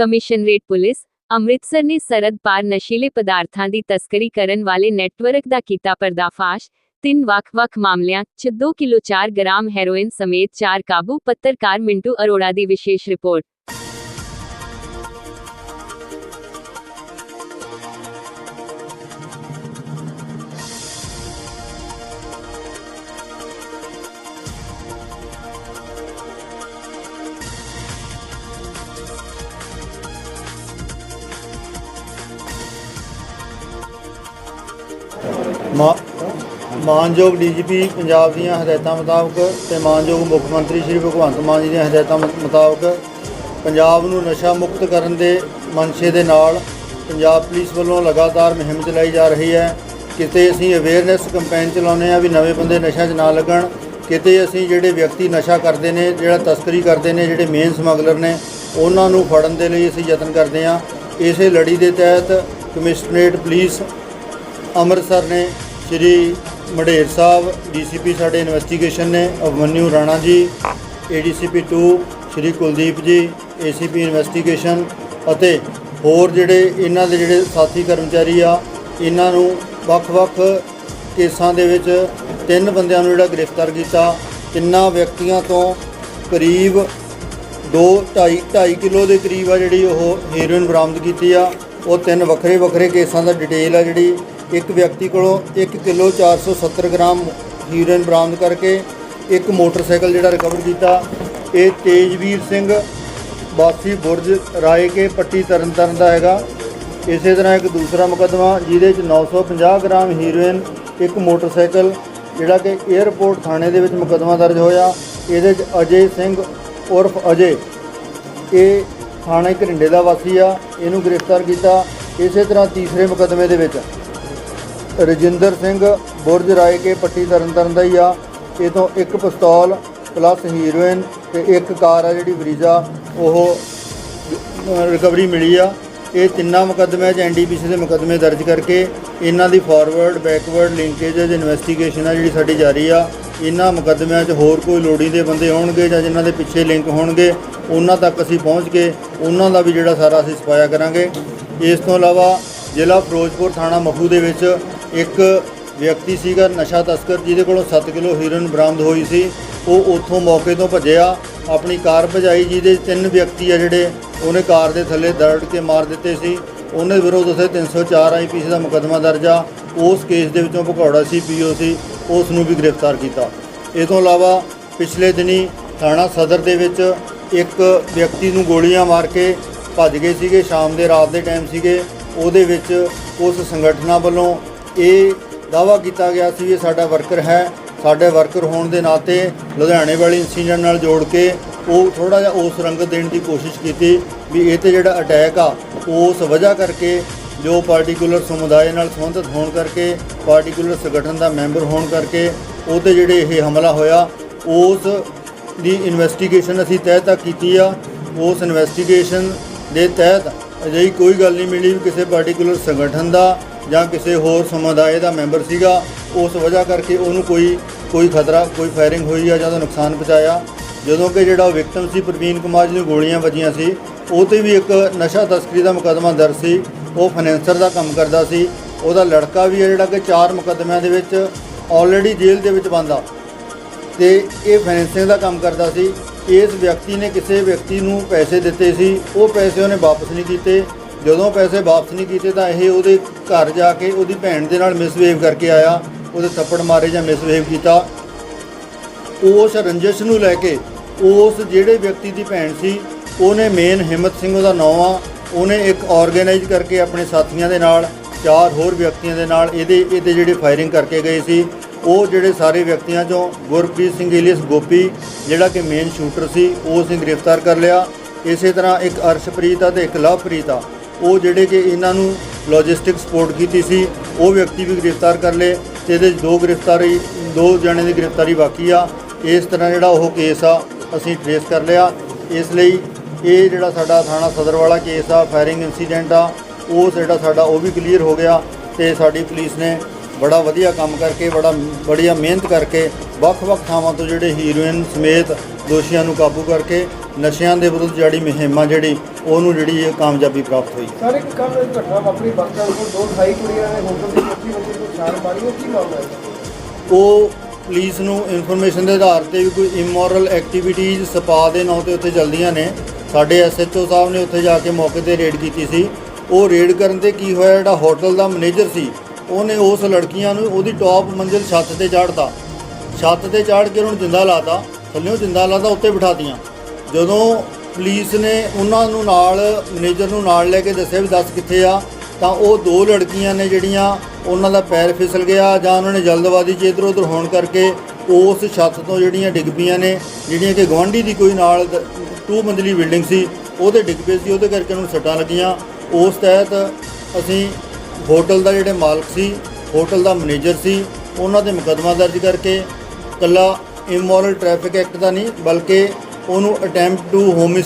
Commissionerate police Amritsar ਨੇ ਸਰਹੱਦ ਪਾਰ ਨਸ਼ੀਲੇ ਪਦਾਰਥਾਂ ਦੀ ਤਸਕਰੀ ਕਰਨ ਵਾਲੇ ਨੈਟਵਰਕ ਦਾ ਕੀਤਾ ਪਰਦਾਫਾਸ਼। ਤਿੰਨ ਵੱਖ-ਵੱਖ ਮਾਮਲਿਆਂ 'ਚ 2 ਕਿਲੋ 4 ਗ੍ਰਾਮ ਹੈਰੋਇਨ ਸਮੇਤ ਚਾਰ ਕਾਬੂ ਪੱਤਰਕਾਰ ਮਿੰਟੂ ਅਰੋੜਾ ਦੀ ਵਿਸ਼ੇਸ਼ ਰਿਪੋਰਟ। ਮਾਨਯੋਗ ਡੀਜੀਪੀ ਪੰਜਾਬ ਦੀਆਂ ਹਦਾਇਤਾਂ ਮੁਤਾਬਕ ਤੇ ਮਾਨਯੋਗ ਮੁੱਖ ਮੰਤਰੀ ਸ਼੍ਰੀ ਭਗਵੰਤ ਮਾਨ ਜੀ ਦੀਆਂ ਹਦਾਇਤਾਂ ਮੁਤਾਬਕ ਪੰਜਾਬ ਨੂੰ ਨਸ਼ਾ ਮੁਕਤ ਕਰਨ ਦੇ ਮਨਸ਼ੇ ਦੇ ਨਾਲ ਪੰਜਾਬ ਪੁਲਿਸ ਵੱਲੋਂ ਲਗਾਤਾਰ ਮੁਹਿੰਮ ਚਲਾਈ ਜਾ ਰਹੀ ਹੈ। ਕਿਤੇ ਅਸੀਂ ਅਵੇਅਰਨੈਸ ਕੈਂਪੇਨ ਚਲਾਉਂਦੇ ਆ ਵੀ ਨਵੇਂ ਬੰਦੇ ਨਸ਼ਾ 'ਚ ਨਾ ਲੱਗਣ, ਕਿਤੇ ਅਸੀਂ ਜਿਹੜੇ ਵਿਅਕਤੀ ਨਸ਼ਾ ਕਰਦੇ ਨੇ, ਜਿਹੜਾ ਤਸਕਰੀ ਕਰਦੇ ਨੇ, ਜਿਹੜੇ ਮੇਨ ਸਮਗਲਰ ਨੇ, ਉਹਨਾਂ ਨੂੰ ਫੜਨ ਦੇ ਲਈ ਅਸੀਂ ਯਤਨ ਕਰਦੇ ਆ ਇਸੇ ਲੜੀ ਦੇ ਤਹਿਤ ਕਮਿਸ਼ਨਰੇਟ ਪੁਲਿਸ ਅੰਮ੍ਰਿਤਸਰ ਨੇ ਸ਼੍ਰੀ ਮੜੇਰ ਸਾਹਿਬ ਡੀਸੀਪੀ ਸਾਡੇ ਇਨਵੈਸਟੀਗੇਸ਼ਨ ਨੇ ਅਵਮਨਿਊ ਰਾਣਾ ਜੀ ਏਡੀਸੀਪੀ 2 ਸ਼੍ਰੀ ਕੁਲਦੀਪ ਜੀ ਏਸੀਪੀ ਇਨਵੈਸਟੀਗੇਸ਼ਨ ਅਤੇ ਹੋਰ ਜਿਹੜੇ ਇਹਨਾਂ ਦੇ ਜਿਹੜੇ ਸਾਥੀ ਕਰਮਚਾਰੀ ਆ, ਇਹਨਾਂ ਨੂੰ ਵੱਖ-ਵੱਖ ਕੇਸਾਂ ਦੇ ਵਿੱਚ ਤਿੰਨ ਬੰਦਿਆਂ ਨੂੰ ਜਿਹੜਾ ਗ੍ਰਿਫਤਾਰ ਕੀਤਾ, ਤਿੰਨਾਂ ਵਿਅਕਤੀਆਂ ਤੋਂ ਕਰੀਬ 2 2.5 2.5 ਕਿਲੋ ਦੇ ਕਰੀਬ ਆ ਜਿਹੜੀ ਉਹ ਹੀਰੋਇਨ ਬਰਾਮਦ ਕੀਤੀ ਆ, ਉਹ ਤਿੰਨ ਵੱਖਰੇ ਵੱਖਰੇ ਕੇਸਾਂ ਦਾ ਡਿਟੇਲ ਆ ਜਿਹੜੀ ਇੱਕ ਵਿਅਕਤੀ ਕੋਲੋਂ 1 ਕਿਲੋ 470 ਗ੍ਰਾਮ ਹੀਰੋਇਨ ਬਰਾਮਦ ਕਰਕੇ ਇੱਕ ਮੋਟਰਸਾਈਕਲ ਜਿਹੜਾ ਰਿਕਵਰ ਕੀਤਾ। ਇਹ ਤੇਜਵੀਰ ਸਿੰਘ ਵਾਸੀ ਬੁਰਜ ਰਾਏ ਕੇ ਪੱਟੀ ਤਰਨਤਾਰਨ ਦਾ ਹੈਗਾ। ਇਸੇ ਤਰ੍ਹਾਂ ਇੱਕ ਦੂਸਰਾ ਮੁਕੱਦਮਾ ਜਿਹਦੇ ਚ 950 ਗ੍ਰਾਮ ਹੀਰੋਇਨ, ਇੱਕ ਮੋਟਰਸਾਈਕਲ ਜਿਹੜਾ ਕਿ 에ਅਰਪੋਰਟ ਥਾਣੇ ਦੇ ਵਿੱਚ ਮੁਕੱਦਮਾ ਦਰਜ ਹੋਇਆ। ਇਹਦੇ ਚ ਅਜੇ ਸਿੰਘ ਉਰਫ ਅਜੇ, ਇਹ ਥਾਣੇ ਘਰਿੰਡੇ ਦਾ ਵਾਸੀ ਆ। ਇਹਨੂੰ ਗ੍ਰਿਫਤਾਰ ਕੀਤਾ। ਇਸੇ ਤਰ੍ਹਾਂ ਤੀਸਰੇ ਮੁਕੱਦਮੇ ਦੇ ਵਿੱਚ ਰਜਿੰਦਰ ਸਿੰਘ ਬੁਰਜ ਰਾਏ ਕੇ ਪੱਟੀ ਤਰਨਤਾਰਨ ਦਾ ਹੀ ਆ। ਇਹ ਤੋਂ ਇੱਕ ਪਿਸਤੌਲ ਪਲੱਸ ਹੀਰੋਇਨ ਤੇ ਇੱਕ ਕਾਰ ਆ ਜਿਹੜੀ ਬਰੀਜ਼ਾ ਉਹ ਰਿਕਵਰੀ ਮਿਲੀ ਆ। ਇਹ ਤਿੰਨਾਂ ਮੁਕੱਦਮਿਆਂ 'ਚ ਐਨਡੀਪੀਸੀ ਦੇ ਮੁਕੱਦਮੇ ਦਰਜ ਕਰਕੇ ਇਹਨਾਂ ਦੀ ਫਾਰਵਰਡ ਬੈਕਵਰਡ ਲਿੰਕੇਜ ਇਨਵੈਸਟੀਗੇਸ਼ਨ ਆ ਜਿਹੜੀ ਸਾਡੀ ਜਾਰੀ ਆ। ਇਹਨਾਂ ਮੁਕੱਦਮਿਆਂ 'ਚ ਹੋਰ ਕੋਈ ਲੋੜੀਂਦੇ ਬੰਦੇ ਹੋਣਗੇ ਜਾਂ ਜਿਨ੍ਹਾਂ ਦੇ ਪਿੱਛੇ ਲਿੰਕ ਹੋਣਗੇ, ਉਹਨਾਂ ਤੱਕ ਅਸੀਂ ਪਹੁੰਚ ਕੇ ਉਹਨਾਂ ਦਾ ਵੀ ਜਿਹੜਾ ਸਾਰਾ ਅਸੀਂ ਸਫਾਇਆ ਕਰਾਂਗੇ। ਇਸ ਤੋਂ ਇਲਾਵਾ ਜ਼ਿਲ੍ਹਾ ਫਿਰੋਜ਼ਪੁਰ ਥਾਣਾ ਮਖੂ ਦੇ ਵਿੱਚ ਇੱਕ ਵਿਅਕਤੀ ਸੀਗਾ ਨਸ਼ਾ ਤਸਕਰ, ਜਿਹਦੇ ਕੋਲੋਂ 7 ਕਿਲੋ ਹੀਰੋਇਨ ਬਰਾਮਦ ਹੋਈ ਸੀ। ਉਹ ਉੱਥੋਂ ਮੌਕੇ ਤੋਂ ਭੱਜਿਆ। ਆਪਣੀ ਕਾਰ ਭਜਾਈ, ਜਿਹਦੇ ਤਿੰਨ ਵਿਅਕਤੀ ਆ ਜਿਹੜੇ, ਉਹਨੇ ਕਾਰ ਦੇ ਥੱਲੇ ਦਰੜ ਕੇ ਮਾਰ ਦਿੱਤੇ ਸੀ। ਉਹਨੇ ਵਿਰੋਧ ਉਸੇ 304 ਆਈਪੀਸੀ ਦਾ ਮੁਕੱਦਮਾ ਦਰਜ ਆ। ਉਸ ਕੇਸ ਦੇ ਵਿੱਚੋਂ ਭਗੌੜਾ ਸੀ ਪੀਓ ਸੀ, ਉਸ ਨੂੰ ਵੀ ਗ੍ਰਿਫਤਾਰ ਕੀਤਾ। ਇਹ ਤੋਂ ਇਲਾਵਾ ਪਿਛਲੇ ਦਿਨੀ ਥਾਣਾ ਸਦਰ ਦੇ ਵਿੱਚ ਇੱਕ ਵਿਅਕਤੀ ਨੂੰ ਗੋਲੀਆਂ ਮਾਰ ਕੇ ਭੱਜ ਗਏ ਸੀਗੇ। ਸ਼ਾਮ ਦੇ ਰਾਤ ਦੇ ਟਾਈਮ ਸੀਗੇ। ਉਹਦੇ ਵਿੱਚ ਉਸ ਸੰਗਠਨਾਂ ਵੱਲੋਂ ਇਹ ਦਾਵਾ ਕੀਤਾ ਗਿਆ ਸੀ ਵੀ ਇਹ ਸਾਡਾ ਵਰਕਰ ਹੈ, ਸਾਡੇ ਵਰਕਰ ਹੋਣ ਦੇ ਨਾਤੇ ਲੁਧਿਆਣੇ ਵਾਲੀ ਇੰਸੀਡੈਂਟ ਨਾਲ ਜੋੜ ਕੇ ਉਹ ਥੋੜਾ ਜਿਹਾ ਉਸ ਰੰਗਤ ਦੇਣ ਦੀ ਕੋਸ਼ਿਸ਼ ਕੀਤੀ ਵੀ ਇਹ ਤੇ ਜਿਹੜਾ ਅਟੈਕ ਆ, ਉਸ ਵਜ੍ਹਾ ਕਰਕੇ ਜੋ ਪਾਰਟਿਕੂਲਰ ਸਮੁਦਾਇ ਨਾਲ ਸੰਬੰਧਿਤ ਹੋਣ ਕਰਕੇ ਪਾਰਟਿਕੂਲਰ ਸੰਗਠਨ ਦਾ ਮੈਂਬਰ ਹੋਣ ਕਰਕੇ ਉਹ ਤੇ ਜਿਹੜੇ ਇਹ ਹਮਲਾ ਹੋਇਆ, ਉਸ ਦੀ ਇਨਵੈਸਟੀਗੇਸ਼ਨ ਅਸੀਂ ਤਹਿ ਤੱਕ ਕੀਤੀ ਆ। ਉਸ ਇਨਵੈਸਟੀਗੇਸ਼ਨ ਦੇ ਤਹਿਤ ਅਜਿਹੀ ਕੋਈ ਗੱਲ ਨਹੀਂ ਮਿਲੀ ਵੀ ਕਿਸੇ ਪਾਰਟਿਕੂਲਰ ਸੰਗਠਨ ਦਾ ਜਾਂ ਕਿਸੇ ਹੋਰ ਸਮੁਦਾਇ ਦਾ ਮੈਂਬਰ ਸੀਗਾ, ਉਸ ਵਜ੍ਹਾ ਕਰਕੇ ਉਹਨੂੰ ਕੋਈ ਕੋਈ ਖਤਰਾ, ਕੋਈ ਫਾਇਰਿੰਗ ਹੋਈ ਆ ਜਾਂ ਉਹਦਾ ਨੁਕਸਾਨ ਪਹੁੰਚਾਇਆ। ਜਦੋਂ ਕਿ ਜਿਹੜਾ ਵਿਕਟਮ ਸੀ, ਪ੍ਰਵੀਨ ਕੁਮਾਰ ਜੀ ਨੂੰ ਗੋਲੀਆਂ ਵੱਜੀਆਂ ਸੀ, ਉਹ ਤੇ ਵੀ ਇੱਕ ਨਸ਼ਾ ਤਸਕਰੀ ਦਾ ਮੁਕੱਦਮਾ ਦਰਜ ਸੀ। ਉਹ ਫਾਈਨੈਂਸਰ ਦਾ ਕੰਮ ਕਰਦਾ ਸੀ। ਉਹਦਾ ਲੜਕਾ ਵੀ ਹੈ ਜਿਹੜਾ ਕਿ ਚਾਰ ਮੁਕੱਦਮਿਆਂ ਦੇ ਵਿੱਚ ਆਲਰੇਡੀ ਜੇਲ੍ਹ ਦੇ ਵਿੱਚ ਬੰਦਾ ਤੇ ਇਹ ਫਾਈਨੈਂਸਿੰਗ ਦਾ ਕੰਮ ਕਰਦਾ ਸੀ। ਇਸ ਵਿਅਕਤੀ ਨੇ ਕਿਸੇ ਵਿਅਕਤੀ ਨੂੰ ਪੈਸੇ ਦਿੱਤੇ ਸੀ। ਉਹ ਪੈਸੇ ਉਹਨੇ ਵਾਪਸ ਨਹੀਂ ਕੀਤੇ। ਜਦੋਂ ਪੈਸੇ ਵਾਪਸ ਨਹੀਂ ਕੀਤੇ ਤਾਂ ਇਹ ਉਹਦੇ ਘਰ ਜਾ ਕੇ ਉਹਦੀ ਭੈਣ ਦੇ ਨਾਲ ਮਿਸਬਿਹੇਵ ਕਰਕੇ ਆਇਆ, ਉਹਦੇ ਥੱਪੜ ਮਾਰੇ ਜਾਂ ਮਿਸਬਿਹੇਵ ਕੀਤਾ। ਉਸ ਰੰਜਿਸ਼ ਨੂੰ ਲੈ ਕੇ ਉਸ ਜਿਹੜੇ ਵਿਅਕਤੀ ਦੀ ਭੈਣ ਸੀ, ਉਹਨੇ ਮੇਨ ਹਿੰਮਤ ਸਿੰਘ ਉਹਦਾ ਨਾਮ ਆ, ਉਹਨੇ ਇੱਕ ਆਰਗੇਨਾਈਜ਼ ਕਰਕੇ ਆਪਣੇ ਸਾਥੀਆਂ ਦੇ ਨਾਲ, ਚਾਰ ਹੋਰ ਵਿਅਕਤੀਆਂ ਦੇ ਨਾਲ ਇਹਦੇ ਇਹਦੇ ਜਿਹੜੇ ਫਾਇਰਿੰਗ ਕਰਕੇ ਗਏ ਸੀ। ਉਹ ਜਿਹੜੇ ਸਾਰੇ ਵਿਅਕਤੀਆਂ ਚੋਂ ਗੁਰਪ੍ਰੀਤ ਸਿੰਘ, ਇਲੀਅਸ ਗੋਪੀ, ਜਿਹੜਾ ਕਿ ਮੇਨ ਸ਼ੂਟਰ ਸੀ, ਉਹ ਅਸੀਂ ਗ੍ਰਿਫਤਾਰ ਕਰ ਲਿਆ। ਇਸੇ ਤਰ੍ਹਾਂ ਇੱਕ ਅਰਸ਼ਪ੍ਰੀਤ ਆ ਤੇ ਇੱਕ ਲਵਪ੍ਰੀਤ ਆ। ਉਹ ਜਿਹੜੇ ਕਿ ਇਹਨਾਂ ਨੂੰ ਲੌਜਿਸਟਿਕ ਸਪੋਰਟ ਕੀਤੀ ਸੀ, ਉਹ ਵਿਅਕਤੀ ਵੀ ਗ੍ਰਿਫਤਾਰ ਕਰ ਲਏ ਤੇ ਇਹਦੇ 'ਚ ਦੋ ਗ੍ਰਿਫਤਾਰੀ, ਦੋ ਜਣੇ ਦੀ ਗ੍ਰਿਫਤਾਰੀ ਬਾਕੀ ਆ। ਇਸ ਤਰ੍ਹਾਂ ਜਿਹੜਾ ਉਹ ਕੇਸ ਆ, ਅਸੀਂ ਟ੍ਰੇਸ ਕਰ ਲਿਆ। ਇਸ ਲਈ ਇਹ ਜਿਹੜਾ ਸਾਡਾ ਥਾਣਾ ਸਦਰ ਵਾਲਾ ਕੇਸ ਆ ਫਾਇਰਿੰਗ ਇਨਸੀਡੈਂਟ ਆ, ਉਹ ਜਿਹੜਾ ਸਾਡਾ ਉਹ ਵੀ ਕਲੀਅਰ ਹੋ ਗਿਆ ਤੇ ਸਾਡੀ ਪੁਲਿਸ ਨੇ ਬੜਾ ਵਧੀਆ ਕੰਮ ਕਰਕੇ ਬੜਾ ਬੜੀਆ ਮਿਹਨਤ ਕਰਕੇ ਵੱਖ-ਵੱਖ ਥਾਵਾਂ ਤੋਂ ਜਿਹੜੇ ਹੀਰੋਇਨ ਸਮੇਤ ਦੋਸ਼ੀਆਂ ਨੂੰ ਕਾਬੂ ਕਰਕੇ ਨਸ਼ਿਆਂ ਦੇ ਵਿਰੁੱਧ ਜਿਹੜੀ ਮੁਹਿੰਮ ਜਿਹੜੀ ਉਹਨੂੰ ਜਿਹੜੀ ਇਹ ਕਾਮਯਾਬੀ ਪ੍ਰਾਪਤ ਹੋਈ। ਸਰ ਇੱਕ ਕੱਲ ਘਟਨਾ ਵਾਪਰੀ ਸਟੈਂਡ ਕੋਲ ਦੋ ਸਾਈ ਕੁੜੀਆਂ ਨੇ ਹੋਟਲ ਦੀ ਕੋਠੀ ਵਿੱਚ ਕੋਈ ਛਾਲ ਮਾਰੀ ਉਹ ਕੀ ਮਾਮਲਾ ਹੈ? ਉਹ ਪੁਲਿਸ ਨੂੰ ਇਨਫੋਰਮੇਸ਼ਨ ਦੇ ਆਧਾਰ ਤੇ ਵੀ ਕੋਈ ਇਮੋਰਲ ਐਕਟੀਵਿਟੀਜ਼ ਸਪਾ ਦੇ ਨਾਂ ਤੇ ਉੱਥੇ ਚੱਲਦੀਆਂ ਨੇ। ਸਾਡੇ ਐਸਐਚਓ ਸਾਹਿਬ ਨੇ ਉੱਥੇ ਜਾ ਕੇ ਮੌਕੇ ਤੇ ਰੇਡ ਕੀਤੀ ਸੀ। ਉਹ ਰੇਡ ਕਰਨ ਤੇ ਕੀ ਹੋਇਆ ਜਿਹੜਾ ਹੋਟਲ ਦਾ ਮੈਨੇਜਰ ਸੀ ਉਹਨੇ ਉਸ ਲੜਕੀਆਂ ਨੂੰ ਉਹਦੀ ਟੌਪ ਮੰਜ਼ਿਲ ਛੱਤ ਤੇ ਚਾੜਤਾ। ਛੱਤ ਤੇ ਚਾੜ ਕੇ ਉਹਨੂੰ ਜਿੰਦਾ ਲਾਤਾ। ਥੱਲੇੋਂ ਜਿੰਦਾ ਲਾਤਾ, ਉੱਤੇ ਬਿਠਾਤੀਆਂ। ਜਦੋਂ ਪੁਲਿਸ ਨੇ ਉਹਨਾਂ ਨੂੰ ਨਾਲ ਮੈਨੇਜਰ ਨੂੰ ਨਾਲ ਲੈ ਕੇ ਦੱਸਿਆ ਵੀ ਦੱਸ ਕਿੱਥੇ ਆ, ਤਾਂ ਉਹ ਦੋ ਲੜਕੀਆਂ ਨੇ ਜਿਹੜੀਆਂ ਉਹਨਾਂ ਦਾ ਪੈਰ ਫਿਸਲ ਗਿਆ ਜਾਂ ਉਹਨਾਂ ਨੇ ਜਲਦਬਾਜ਼ੀ 'ਚ ਇੱਧਰ ਉੱਧਰ ਹੋਣ ਕਰਕੇ ਉਸ ਛੱਤ ਤੋਂ ਜਿਹੜੀਆਂ ਡਿੱਗ ਪਈਆਂ ਨੇ, ਜਿਹੜੀਆਂ ਕਿ ਗਵਾਂਢੀ ਦੀ ਕੋਈ ਨਾਲ ਟੂ ਮੰਜ਼ਲੀ ਬਿਲਡਿੰਗ ਸੀ, ਉਹਦੇ ਡਿੱਗ ਪਏ ਸੀ, ਉਹਦੇ ਕਰਕੇ ਉਹਨੂੰ ਸੱਟਾਂ ਲੱਗੀਆਂ। ਉਸ ਤਹਿਤ ਅਸੀਂ ਹੋਟਲ ਦਾ ਜਿਹੜੇ ਮਾਲਕ ਸੀ, ਹੋਟਲ ਦਾ ਮੈਨੇਜਰ ਸੀ, ਉਹਨਾਂ ਤੇ ਮੁਕੱਦਮਾ ਦਰਜ ਕਰਕੇ ਕੱਲਾ ਇਮੋਰਲ ਟ੍ਰੈਫਿਕ ਐਕਟ ਦਾ ਨਹੀਂ, ਬਲਕਿ ਉਹਨੂੰ ਅਟੈਂਪਟ ਟੂ